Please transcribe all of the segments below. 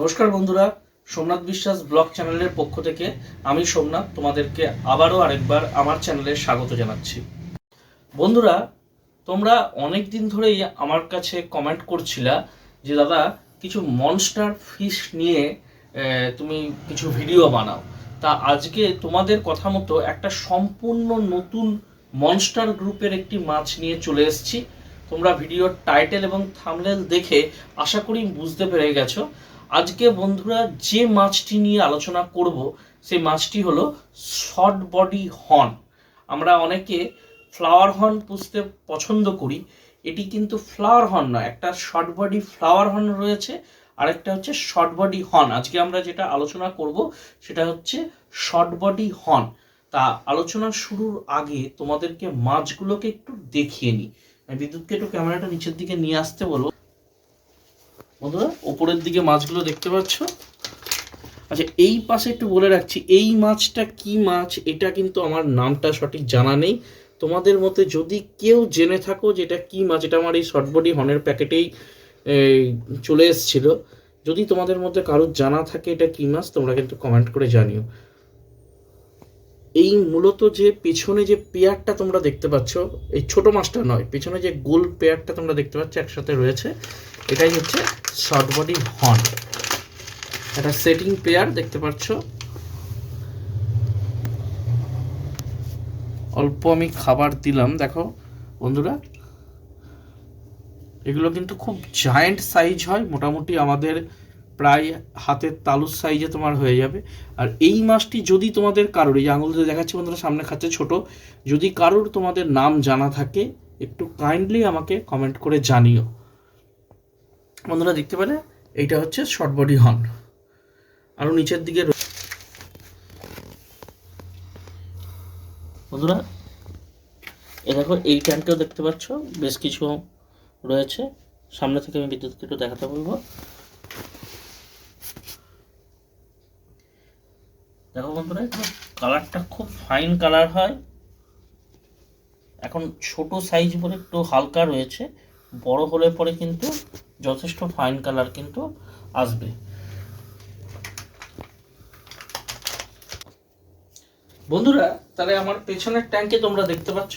নমস্কার বন্ধুরা, সোমনাথ বিশ্বাস ব্লগ চ্যানেলের পক্ষ থেকে আমি সোমনাথ তোমাদেরকে আবারও আরেকবার আমার চ্যানেলে স্বাগত জানাচ্ছি। বন্ধুরা, তোমরা অনেক দিন ধরেই আমার কাছে কমেন্ট করছিলা যে, দাদা, কিছু মনস্টার ফিশ নিয়ে তুমি কিছু ভিডিও বানাও। তা আজকে তোমাদের কথা মতো একটা সম্পূর্ণ নতুন মনস্টার গ্রুপের একটি মাছ নিয়ে চলে এসেছি। তোমরা ভিডিওর টাইটেল এবং থামলেল দেখে আশা করি বুঝতে পেরে গেছো। আজকে বন্ধুরা যে মাছটি নিয়ে আলোচনা করব, সেই মাছটি হলো শর্ট বডি হর্ন আমরা অনেকে ফ্লাওয়ার হর্ন পুষতে পছন্দ করি। এটি কিন্তু ফ্লাওয়ার হর্ন নয়, একটা শর্ট বডি ফ্লাওয়ার হর্ন রয়েছে, আরেকটা হচ্ছে শর্ট বডি হর্ন আজকে আমরা যেটা আলোচনা করব, সেটা হচ্ছে শর্ট বডি হর্ন তা আলোচনা শুরুর আগে তোমাদেরকে মাছগুলোকে একটু দেখিয়ে নিই। বিদ্যুৎকে একটু ক্যামেরাটা নিচের দিকে নিয়ে আসতে বলব। বন্ধুরা ওপরের দিকে মাছগুলো দেখতে পাচ্ছ? আচ্ছা এই পাশে একটু বলে রাখছি, এই মাছটা কি মাছ? এটা কিন্তু আমার নামটা সঠিক জানা নেই। তোমাদের মতে যদি কেউ জেনে থাকো যে এটা কি মাছ, এটা আমার এই শর্টবডি হনের প্যাকেটেই চলে এসেছিল। যদি তোমাদের মধ্যে কারোর জানা থাকে এটা কি মাছ, তোমরা কিন্তু কমেন্ট করে জানিও। এই মূলত যে পেছনে যে পেয়ারটা তোমরা দেখতে পাচ্ছ, এই ছোট মাছটা নয়, পেছনে যে গোল পেয়ারটা তোমরা দেখতে পাচ্ছ, একসাথে রয়েছে। এটাই হচ্ছে শর্ট বডি হর্ন একটা সেটিং পেয়ার দেখতে পাচ্ছ। অল্প আমি খাবার দিলাম, দেখো, বন্ধুরা। এগুলো কিন্তু খুব জায়েন্ট সাইজ হয়, মোটামুটি আমাদের প্রায় হাতের তালুর সাইজে তোমার হয়ে যাবে। আর এই মাছটি যদি তোমাদের কারোর, এই যে আঙুল দিয়ে দেখাচ্ছি বন্ধুরা, সামনে খাচ্ছে ছোট, যদি কারোর তোমাদের নাম জানা থাকে, একটু কাইন্ডলি আমাকে কমেন্ট করে জানিও। বন্ধুরা দেখতে পেলে? এইটা হচ্ছে শর্ট বডি হর্ন আরও নিচের দিকে বন্ধুরা, এ দেখো, এই ট্যাঙ্কেও দেখতে পাচ্ছ, বেশ কিছু রয়েছে। সামনে থেকে আমি বিদ্যুৎকে একটু দেখাতে বলব। দেখো বন্ধুরা কালারটা খুব ফাইন কালার হয়। এখন ছোট সাইজ বলে একটু হালকা রয়েছে। বড় হলে পরে কিন্তু যথেষ্ট ফাইন কালার কিন্তু আসবে। বন্ধুরা, তাহলে আমার পেছনের ট্যাঙ্কে তোমরা দেখতে পাচ্ছ,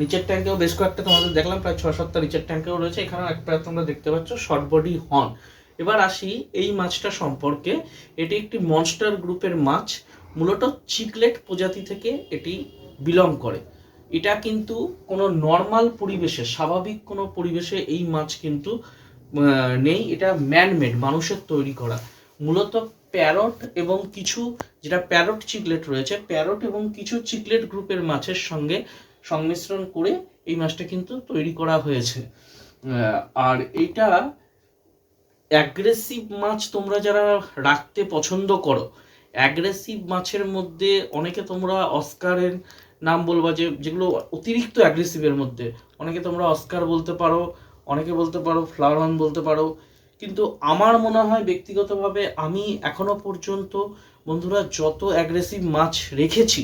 নিচের ট্যাঙ্কেও বেশ কয়েকটা তোমাদের দেখলাম, প্রায় ছ সাতটা নিচের ট্যাঙ্কেও রয়েছে এখানে একটা তোমরা দেখতে পাচ্ছ শর্ট বডি হর্ন এবার আসি এই মাছটা সম্পর্কে, এটি একটি মনস্টার গ্রুপের মাছ, মূলত চিকলেট প্রজাতি থেকে এটি বিলং করে। এটা কিন্তু কোনো নর্মাল পরিবেশে, স্বাভাবিক কোনো পরিবেশে এই মাছ কিন্তু নেই, এটা ম্যানমেড মানুষের তৈরি করা। মূলত প্যারট এবং কিছু, যেটা প্যারট চিকলেট রয়েছে প্যারট এবং কিছু চিকলেট গ্রুপের মাছের সঙ্গে সংমিশ্রণ করে এই মাছটা কিন্তু তৈরি করা হয়েছে। আর এটা অ্যাগ্রেসিভ মাছ তোমরা যারা রাখতে পছন্দ করো অ্যাগ্রেসিভ মাছের মধ্যে অনেকে তোমরা অস্কারের নাম বলবা, যে, যেগুলো অতিরিক্ত অ্যাগ্রেসিভের মধ্যে। অনেকে তোমরা অস্কার বলতে পারো অনেকে বলতে পারো ফ্লাওয়ার বলতে পারো, কিন্তু আমার মনে হয় ব্যক্তিগতভাবে আমি এখনও পর্যন্ত, বন্ধুরা, যত অ্যাগ্রেসিভ মাছ রেখেছি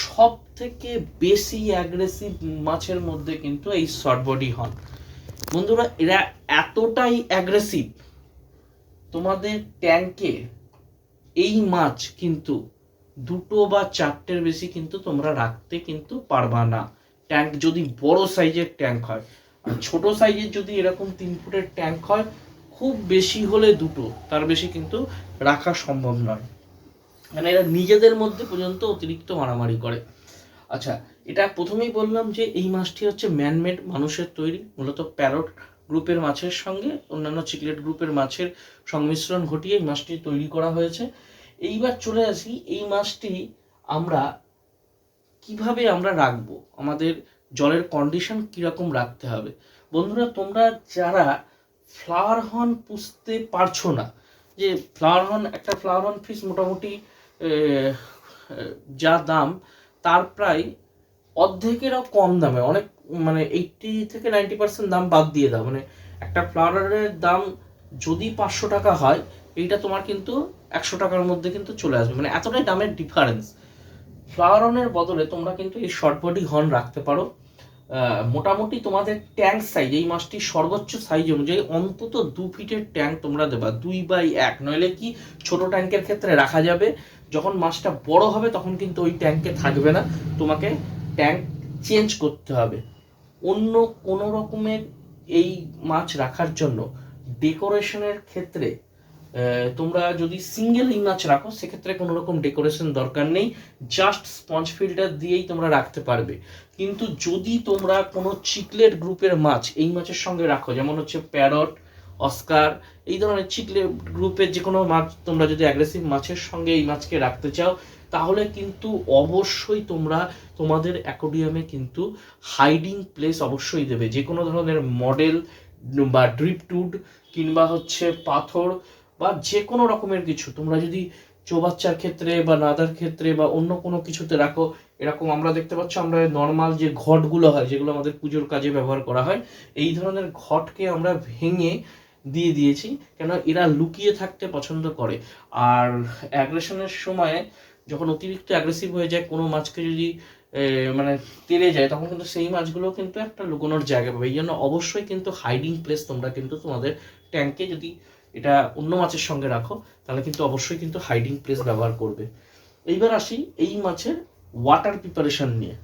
সব থেকে বেশি অ্যাগ্রেসিভ মাছের মধ্যে কিন্তু এই শর্ট বডি হন বন্ধুরা, এরা এতটাই অ্যাগ্রেসিভ তোমাদের ট্যাঙ্কে এই মাছ কিন্তু দুটো বা চারটের বেশি কিন্তু তোমরা রাখতে কিন্তু পারবা না। ট্যাঙ্ক যদি বড় সাইজের ট্যাঙ্ক হয় আর ছোট সাইজের যদি এরকম তিন ফুটের ট্যাঙ্ক হয়, খুব বেশি হলে দুটো। তার বেশি কিন্তু রাখা সম্ভব নয়। মানে এরা নিজেদের মধ্যে পর্যন্ত অতিরিক্ত মারামারি করে। আচ্ছা এটা প্রথমেই বললাম যে এই মাছটি হচ্ছে ম্যানমেড মানুষের তৈরি, মূলত প্যারট গ্রুপের মাছের সঙ্গে অন্যান্য চিকলেট গ্রুপের মাছের সংমিশ্রণ ঘটিয়ে এই মাছটি তৈরি করা হয়েছে। এইবার চলে আসি, এই মাছটি আমরা কীভাবে আমরা রাখব? আমাদের জলের কন্ডিশন কীরকম রাখতে হবে? বন্ধুরা, তোমরা যারা ফ্লাওয়ার হর্ন পুষতে পারছ না, যে ফ্লাওয়ার হর্ন একটা ফ্লাওয়ার হর্ন ফিস মোটামুটি যা দাম, তার প্রায় অর্ধেকেরও কম দামে, অনেক মানে এইটটি থেকে নাইনটি পার্সেন্ট দাম বাদ দিয়ে দাও। মানে একটা ফ্লাওয়ারের দাম যদি পাঁচশো টাকা হয়, এইটা তোমার কিন্তু একশো টাকার মধ্যে কিন্তু চলে আসবে। মানে এতটাই দামের ডিফারেন্স ফ্লাওয়ার অনের বদলে তোমরা কিন্তু এই শর্ট বডি হর্ন রাখতে পারো। মোটামুটি তোমাদের ট্যাঙ্ক সাইজ এই মাছটির সর্বোচ্চ সাইজ অনুযায়ী অন্তত দু ফিটের ট্যাঙ্ক তোমরা দেবা। দুই বাই এক। নইলে কি ছোট ট্যাঙ্কের ক্ষেত্রে রাখা যাবে? যখন মাছটা বড় হবে তখন কিন্তু ওই ট্যাঙ্কে থাকবে না। তোমাকে ট্যাঙ্ক চেঞ্জ করতে হবে। অন্য কোনো রকমের এই মাছ রাখার জন্য ডেকোরেশনের ক্ষেত্রে তোমরা যদি সিঙ্গেল মাছ রাখো, সেক্ষেত্রে কোনো রকম ডেকোরেশন দরকার নেই। জাস্ট স্পঞ্জ ফিল্টার দিয়েই তোমরা রাখতে পারবে। কিন্তু যদি তোমরা কোনো চিকলেট গ্রুপের মাছ, এই মাছের সঙ্গে রাখো, যেমন হচ্ছে প্যারট অস্কার এই ধরনের চিকলেট গ্রুপের যে কোনো মাছ তোমরা যদি অ্যাগ্রেসিভ মাছের সঙ্গে এই মাছকে রাখতে চাও, তাহলে কিন্তু অবশ্যই তোমরা তোমাদের অ্যাকোডিয়ামে কিন্তু হাইডিং প্লেস অবশ্যই দেবে। যে কোনো ধরনের মডেল বা ড্রিপটুড কিংবা হচ্ছে পাথর বা যে কোনো রকমের কিছু, তোমরা যদি চৌবাচ্চার ক্ষেত্রে বা নাদার ক্ষেত্রে বা অন্য কোনো কিছুতে রাখো, এরকম আমরা দেখতে পাচ্ছি আমরা নর্মাল যে ঘটগুলো হয়, যেগুলো আমাদের পুজোর কাজে ব্যবহার করা হয়, এই ধরনের ঘটকে আমরা ভেঙে দিয়ে দিয়েছি কেন এরা লুকিয়ে থাকতে পছন্দ করে। আর অ্যাগ্রেশনের সময় যখন অতিরিক্ত অ্যাগ্রেসিভ হয়ে যায়, কোনো মাছকে যদি মানে তেড়ে যায়, তখন কিন্তু সেই মাছগুলো কিন্তু একটা লুকোনোর জায়গা পাবে। এই জন্য অবশ্যই কিন্তু হাইডিং প্লেস তোমরা কিন্তু তোমাদের ট্যাঙ্কে যদি এটা অন্য মাছের সঙ্গে রাখো, তাহলে কিন্তু অবশ্যই কিন্তু হাইডিং প্লেস ব্যবহার করবে। এইবার আসি এই মাছের ওয়াটার প্রিপারেশন নিয়ে।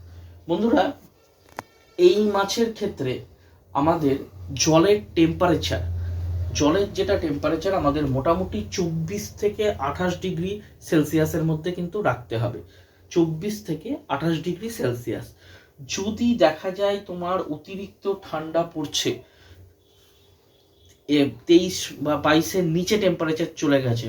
বন্ধুরা, এই মাছের ক্ষেত্রে আমাদের জলের টেম্পারেচার জলের যেটা টেম্পারেচার আমাদের মোটামুটি চব্বিশ থেকে আঠাশ ডিগ্রি সেলসিয়াসের মধ্যে কিন্তু রাখতে হবে। চব্বিশ থেকে আঠাশ ডিগ্রি সেলসিয়াস যদি দেখা যায় তোমার অতিরিক্ত ঠান্ডা পড়ছে তেইশ বা বাইশের নিচে টেম্পারেচার চলে গেছে।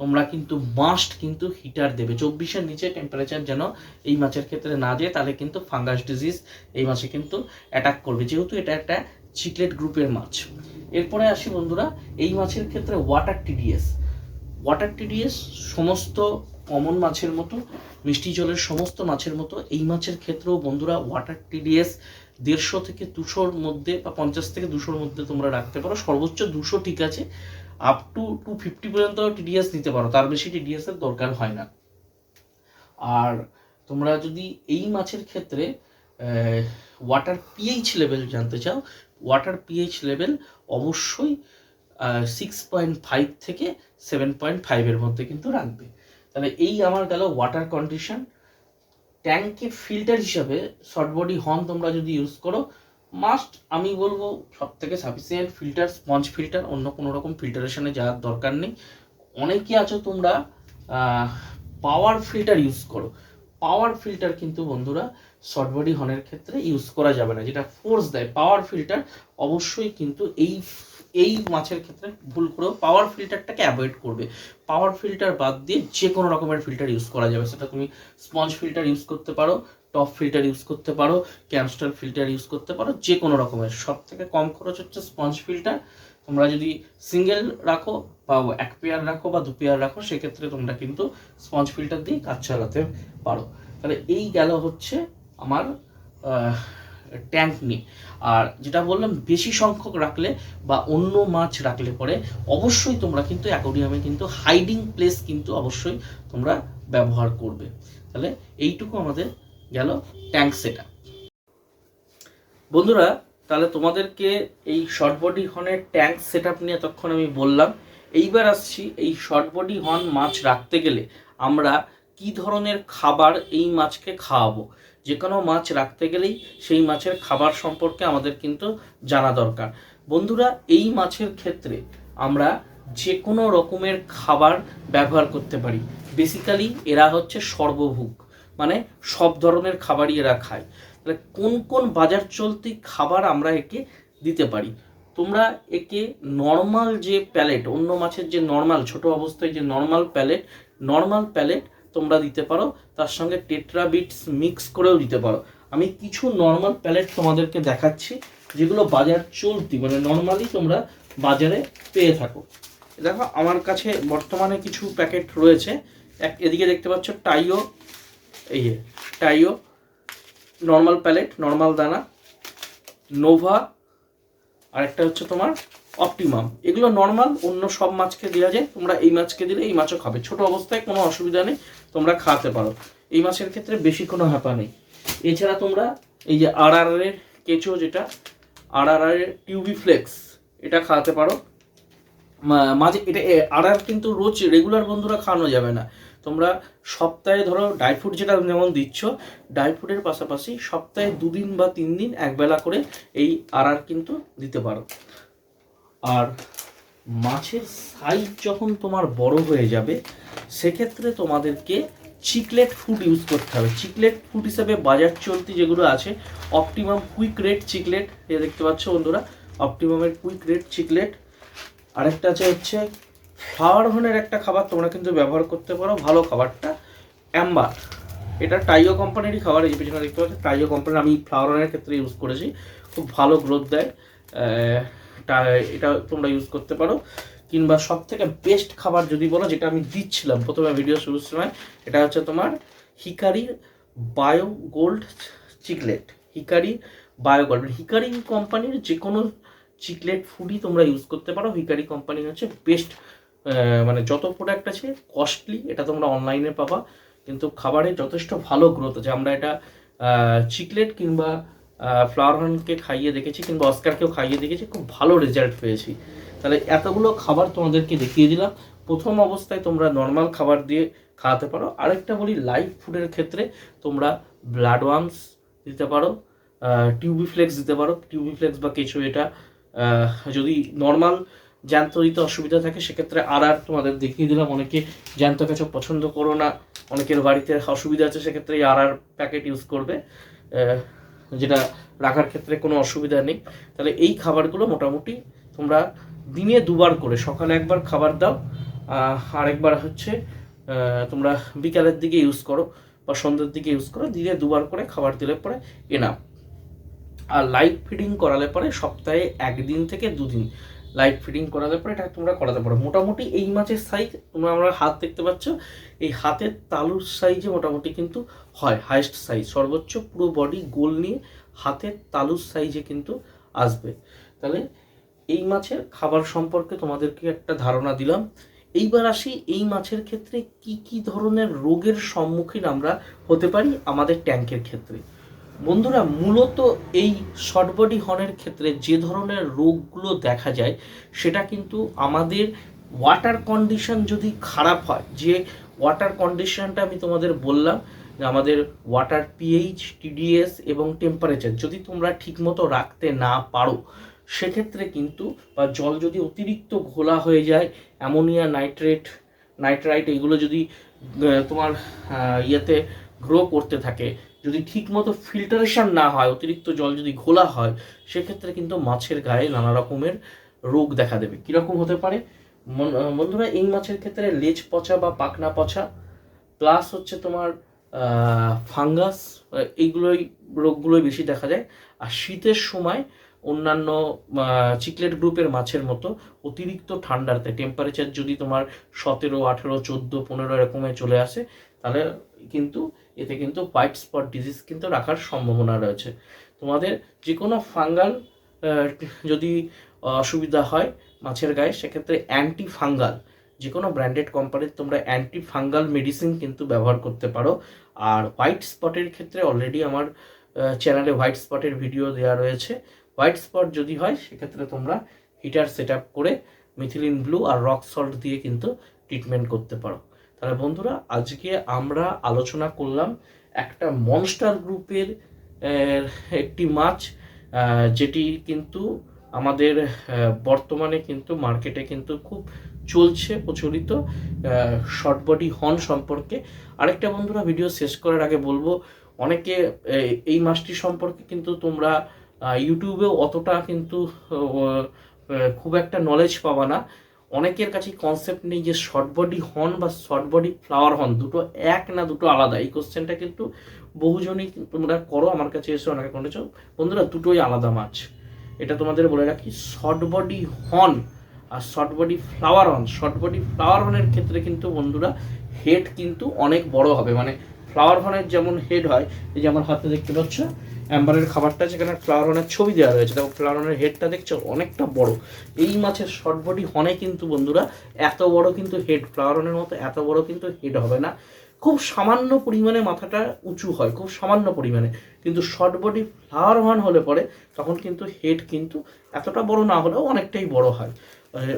তোমরা কিন্তু মাস্ট কিন্তু হিটার দেবে। চব্বিশের নিচে টেম্পারেচার যেন এই মাছের ক্ষেত্রে না যায়, তাহলে কিন্তু ফাঙ্গাস ডিজিজ এই মাছে কিন্তু অ্যাটাক করবে। যেহেতু এটা একটা চিকলেট গ্রুপের মাছ। এরপরে আসি বন্ধুরা, এই মাছের ক্ষেত্রে ওয়াটার টিডিএস ওয়াটার টিডিএস সমস্ত কমন মাছের মতো, মিষ্টি জলের সমস্ত মাছের মতো, এই মাছের ক্ষেত্রেও বন্ধুরা ওয়াটার টিডিএস দেড়শো থেকে দুশোর মধ্যে বা পঞ্চাশ থেকে দুশোর মধ্যে তোমরা রাখতে পারো। সর্বোচ্চ দুশো ঠিক আছে। আপ টু টু ফিফটি পর্যন্ত টিডিএস নিতে পারো। তার বেশি টিডিএস এর দরকার হয় না। আর তোমরা যদি এই মাছের ক্ষেত্রে ওয়াটার পিএইচ লেভেল জানতে চাও ওয়াটার পিএইচ লেভেল অবশ্যই সিক্স পয়েন্ট ফাইভ থেকে সেভেন পয়েন্ট ফাইভের মধ্যে কিন্তু রাখবে। তাহলে এই আমার গেল ওয়াটার কন্ডিশন ট্যাঙ্কে ফিল্টার হিসাবে শর্ট বডি হর্ন তোমরা যদি ইউজ করো মাস্ট আমি বলব সব থেকে সাফিসিয়েন্ট ফিল্টার স্পঞ্জ ফিল্টার অন্য কোনো রকম ফিল্টারেশনে যাওয়ার দরকার নেই। অনেকে আছো তোমরা পাওয়ার ফিল্টার ইউজ করো। পাওয়ার ফিল্টার কিন্তু বন্ধুরা শর্ট বডি হর্নের ক্ষেত্রে ইউজ করা যাবে না, যেটা ফোর্স দেয়। পাওয়ার ফিল্টার অবশ্যই কিন্তু এই এই মাছের ক্ষেত্রে ভুল করেও পাওয়ার ফিল্টারটাকে অ্যাভয়েড করবে। পাওয়ার ফিল্টার বাদ দিয়ে যে কোনো রকমের ফিল্টার ইউজ করা যাবে। সেটা তুমি স্পঞ্জ ফিল্টার ইউজ করতে পারো টপ ফিল্টার ইউজ করতে পারো ক্যামস্টার ফিল্টার ইউজ করতে পারো যে কোনো রকমের। সব থেকে কম খরচ হচ্ছে স্পঞ্জ ফিল্টার তোমরা যদি সিঙ্গেল রাখো বা এক পেয়ার রাখো বা দু পেয়ার রাখো, সেক্ষেত্রে তোমরা কিন্তু স্পঞ্জ ফিল্টার দিয়ে কাজ চালাতে পারো। তাহলে এই গেল হচ্ছে আমার ট্যাঙ্ক নিয়ে। আর যেটা বললাম, বেশি সংখ্যক রাখলে বা অন্য মাছ রাখলে পরে অবশ্যই তোমরা কিন্তু অ্যাকোরিয়ামে কিন্তু হাইডিং প্লেস কিন্তু অবশ্যই তোমরা ব্যবহার করবে। তাহলে এইটুকু আমাদের গেল ট্যাঙ্ক সেটা বন্ধুরা, তাহলে তোমাদেরকে এই শর্ট বডি হর্নের ট্যাঙ্ক সেট আপ নিয়ে তখন আমি বললাম। এইবার আসছি এই শর্ট বডি হর্ন মাছ রাখতে গেলে আমরা কি ধরনের খাবার এই মাছকে খাওয়াবো? যে কোনো মাছ রাখতে গেলেই সেই মাছের খাবার সম্পর্কে আমাদের কিন্তু জানা দরকার। বন্ধুরা, এই মাছের ক্ষেত্রে আমরা যে কোনো রকমের খাবার ব্যবহার করতে পারি। বেসিক্যালি এরা হচ্ছে সর্বভুক মানে সব ধরনের খাবারই এরা খায়। তাহলে কোন কোন বাজার চলতি খাবার আমরা একে দিতে পারি? তোমরা একে নর্মাল যে প্যালেট অন্য মাছের যে নর্মাল ছোট অবস্থায় যে নর্মাল প্যালেট নর্মাল প্যালেট তোমরা দিতে পারো, তার সঙ্গে টেট্রাবিটস মিক্স করেও দিতে পারো। আমি কিছু নর্মাল প্যালেট তোমাদেরকে দেখাচ্ছি, যেগুলো বাজার চলতি মানে নর্মালি তোমরা বাজারে পেয়ে থাকো। দেখো, আমার কাছে বর্তমানে কিছু প্যাকেট রয়েছে। এক, এদিকে দেখতে পাচ্ছ টাইও, এই টাইও নর্মাল প্যালেট নর্মাল দানা, নোভা আরেকটা হচ্ছে তোমার অপটিমাম এগুলো নর্মাল অন্য সব মাছকে দেওয়া যায়। তোমরা এই মাছকে দিলে এই মাছও খাবে। ছোট অবস্থায় কোনো অসুবিধা নেই, তোমরা খাওয়াতে পারো। এই মাছের ক্ষেত্রে বেশি কোনো হ্যাপা নেই। এছাড়া তোমরা এই যে আর এর কেঁচো যেটা আর আর আর টিউবি ফ্লেক্স এটা খাওয়াতে পারো। মাঝে, এটা আর আর কিন্তু রোজ রেগুলার বন্ধুরা খাওয়ানো যাবে না। তোমরা সপ্তাহে ধরো ড্রাই ফ্রুট যেটা যেমন দিচ্ছ ড্রাই ফ্রুটের পাশাপাশি সপ্তাহে দুদিন বা তিন দিন একবেলা করে এই আর আর কিন্তু দিতে পারো। আর মাছের সাইজ যখন তোমার বড় হয়ে যাবে, সেক্ষেত্রে তোমাদেরকে চিকলেট ফুড ইউজ করতে হবে। চিকলেট ফুড হিসাবে বাজার চলতি যেগুলো আছে অপটিমাম কুইক রেট চিকলেট এ দেখতে পাচ্ছ বন্ধুরা অপটিমামের কুইক রেট চিকলেট আরেকটা আছে হচ্ছে ফ্লাওয়ার হনের একটা খাবার তোমরা কিন্তু ব্যবহার করতে পারো, ভালো খাবারটা। অ্যাম্বার, এটা টাইও কোম্পানিরই খাবার, এই পিছনে দেখতে পাচ্ছ, টাইও কোম্পানির, আমি ফ্লাওয়ার হনের ক্ষেত্রে ইউজ করেছি, খুব ভালো গ্রোথ দেয়। এটা তোমরা ইউজ করতে পারো। কিংবা সব থেকে বেস্ট খাবার যদি বলো, যেটা আমি দিচ্ছিলাম, প্রথমে ভিডিও শুরুর সময়, এটা হচ্ছে তোমার হিকারির bio gold chiclet. Hikari bio gold Hikari কোম্পানির যে কোনো চিকলেট ফুডই তোমরা ইউজ করতে পারো। হিকারি কোম্পানি হচ্ছে বেস্ট মানে যত প্রোডাক্ট আছে কস্টলি এটা তোমরা অনলাইনে পাবা। কিন্তু খাবারে যথেষ্ট ভালো গ্রোথ আছে। আমরা এটা চিকলেট কিংবা ফ্লাওয়ার ফ্লাওয়ারহনকে খাইয়ে দেখেছি কিংবা অস্কারকেও খাইয়ে দেখেছি, খুব ভালো রেজাল্ট পেয়েছি। তাহলে এতগুলো খাবার তোমাদেরকে দেখিয়ে দিলাম। প্রথম অবস্থায় তোমরা নর্মাল খাবার দিয়ে খাওয়াতে পারো। আরেকটা বলি লাইভ ফুডের ক্ষেত্রে তোমরা ব্লাড ওয়ার্মস দিতে পারো টিউবিফ্লেক্স দিতে পারো। টিউবিফ্লেক্স বা কিছু এটা যদি নর্মাল জ্যান্ত দিতে অসুবিধা থাকে, সেক্ষেত্রে আর আর তোমাদের দেখিয়ে দিলাম। অনেকে জ্যান্ত কেঁচো পছন্দ করো না, অনেকের বাড়িতে অসুবিধা আছে, সেক্ষেত্রে আর আর প্যাকেট ইউজ করবে। যেটা রাখার ক্ষেত্রে কোনো অসুবিধা নেই। তাহলে এই খাবারগুলো মোটামুটি তোমরা দিনে দুবার করে, সকালে একবার খাবার দাও আরেকবার হচ্ছে তোমরা বিকালের দিকে ইউজ করো বা সন্ধ্যের দিকে ইউজ করো, দিনে দুবার করে খাবার দিলে পরে এনাফ আর লাইট ফিডিং করালে পরে সপ্তাহে একদিন থেকে দুদিন। লাইট ফিটিং করালে পরে এটা তোমরা করাতে পারো। মোটামুটি এই মাছের সাইজ তোমরা আমরা হাত দেখতে পাচ্ছ, এই হাতের তালুর সাইজে মোটামুটি কিন্তু হয় হাইস্ট সাইজ সর্বোচ্চ পুরো বডি গোল নিয়ে হাতের তালুর সাইজে কিন্তু আসবে। তাহলে এই মাছের খাবার সম্পর্কে তোমাদেরকে একটা ধারণা দিলাম। এইবার আসি এই মাছের ক্ষেত্রে কি কি ধরনের রোগের সম্মুখীন আমরা হতে পারি আমাদের ট্যাঙ্কের ক্ষেত্রে। বন্ধুরা, মূলত এই শর্ট বডি হর্নের ক্ষেত্রে যে ধরনের রোগগুলো দেখা যায়, সেটা কিন্তু আমাদের ওয়াটার কন্ডিশন যদি খারাপ হয়, যে ওয়াটার কন্ডিশনটা আমি তোমাদের বললাম, যে আমাদের ওয়াটার পিএইচ, টিডিএস এবং টেম্পারেচার যদি তোমরা ঠিকমতো রাখতে না পারো, সেক্ষেত্রে কিন্তু বা জল যদি অতিরিক্ত ঘোলা হয়ে যায়, অ্যামোনিয়া, নাইট্রেট, নাইট্রাইট, এগুলো যদি তোমার ইয়েতে গ্রো করতে থাকে যদি ঠিকমতো ফিল্টারেশন না হয়, অতিরিক্ত জল যদি ঘোলা হয়, সেক্ষেত্রে কিন্তু মাছের গায়ে নানা রকমের রোগ দেখা দেবে। কীরকম হতে পারে? বন্ধুরা, এই মাছের ক্ষেত্রে লেজ পচা বা পাকনা পচা প্লাস হচ্ছে তোমার ফাঙ্গাস এইগুলোই, রোগগুলোই বেশি দেখা যায়। আর শীতের সময় অন্যান্য চিকলেট গ্রুপের মাছের মতো অতিরিক্ত ঠান্ডাতে টেম্পারেচার যদি তোমার সতেরো, আঠেরো, চোদ্দ, পনেরো এরকমে চলে আসে, তাহলে কিন্তু এতে কিন্তু হোয়াইট স্পট ডিজিজ কিন্তু রাখার সম্ভাবনা রয়েছে। তোমাদের যে কোনো ফাঙ্গাল যদি অসুবিধা হয় মাছের গায়ে, সেক্ষেত্রে অ্যান্টি ফাঙ্গাল যে কোনো ব্র্যান্ডেড কোম্পানির তোমরা অ্যান্টি ফাঙ্গাল মেডিসিন কিন্তু ব্যবহার করতে পারো। আর হোয়াইট স্পটের ক্ষেত্রে অলরেডি আমার চ্যানেলে হোয়াইট স্পটের ভিডিও দেওয়া রয়েছে। হোয়াইট স্পট যদি হয়, সেক্ষেত্রে তোমরা হিটার সেট করে মিথিলিন ব্লু আর রক সল্ট দিয়ে কিন্তু ট্রিটমেন্ট করতে পারো। তাহলে বন্ধুরা, আজকে আমরা আলোচনা করলাম একটা মনস্টার গ্রুপের একটি মাছ যেটি কিন্তু আমাদের বর্তমানে কিন্তু মার্কেটে কিন্তু খুব চলছে, প্রচলিত শর্ট বডি হর্ন সম্পর্কে। আরেকটা বন্ধুরা ভিডিও শেষ করার আগে বলব, অনেকে এই মাছটি সম্পর্কে কিন্তু তোমরা ইউটিউবেও অতটা কিন্তু খুব একটা নলেজ পাবা না। অনেকের কাছে কনসেপ্ট নেই যে শর্ট বডি হর্ন বা শর্ট বডি ফ্লাওয়ার হর্ন দুটো এক না দুটো আলাদা। এই কোশ্চেনটা কিন্তু বহুজনই তোমরা করো, আমার কাছে এসে অনেকে করেছ। বন্ধুরা, দুটোই আলাদা মাছ। এটা তোমাদের বলে রাখি শর্ট বডি হর্ন আর short body flower horn short body flower হর্নের ক্ষেত্রে কিন্তু বন্ধুরা হেড কিন্তু অনেক বড় হবে। মানে ফ্লাওয়ার হর্নের যেমন হেড হয়, এই যে আমার হাতে দেখতে পাচ্ছ অ্যাম্বারের খাবারটা যেখানে ফ্লাওয়ার হর্নের ছবি দেওয়া রয়েছে, দেখো ফ্লাওয়ার হর্নের হেডটা দেখছ, অনেকটা বড়। এই মাছের শর্ট বডি হনে কিন্তু বন্ধুরা, এত বড় কিন্তু হেড ফ্লাওয়ার হর্নের মতো এত বড় কিন্তু হেড হবে না। খুব সামান্য পরিমাণে মাথাটা উঁচু হয়, খুব সামান্য পরিমাণে। কিন্তু শর্ট বডি ফ্লাওয়ার ওয়ান হলে পরে তখন কিন্তু হেড কিন্তু এতটা বড় না হলেও অনেকটাই বড় হয়।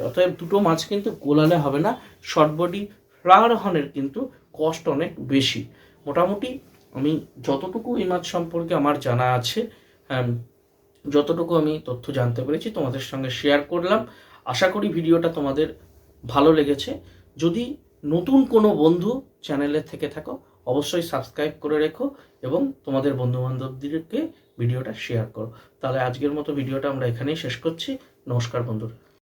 অতএব দুটো মাছ কিন্তু গোলালে হবে না শর্ট বডি ফ্লাওয়ার হনের কিন্তু কষ্ট অনেক বেশি। মোটামুটি আমি যতটুকু এই মাছ সম্পর্কে আমার জানা আছে আম, যতটুকু আমি তথ্য জানতে পেরেছি তোমাদের সঙ্গে শেয়ার করলাম। আশা করি ভিডিওটা তোমাদের ভালো লেগেছে। যদি নতুন কোনো বন্ধু চ্যানেলে থেকে থাকো অবশ্যই সাবস্ক্রাইব করে রেখো এবং তোমাদের বন্ধু বান্ধবদেরকে ভিডিওটা শেয়ার করো। তাহলে আজকের মতো ভিডিওটা আমরা এখানেই শেষ করছি। নমস্কার বন্ধুরা।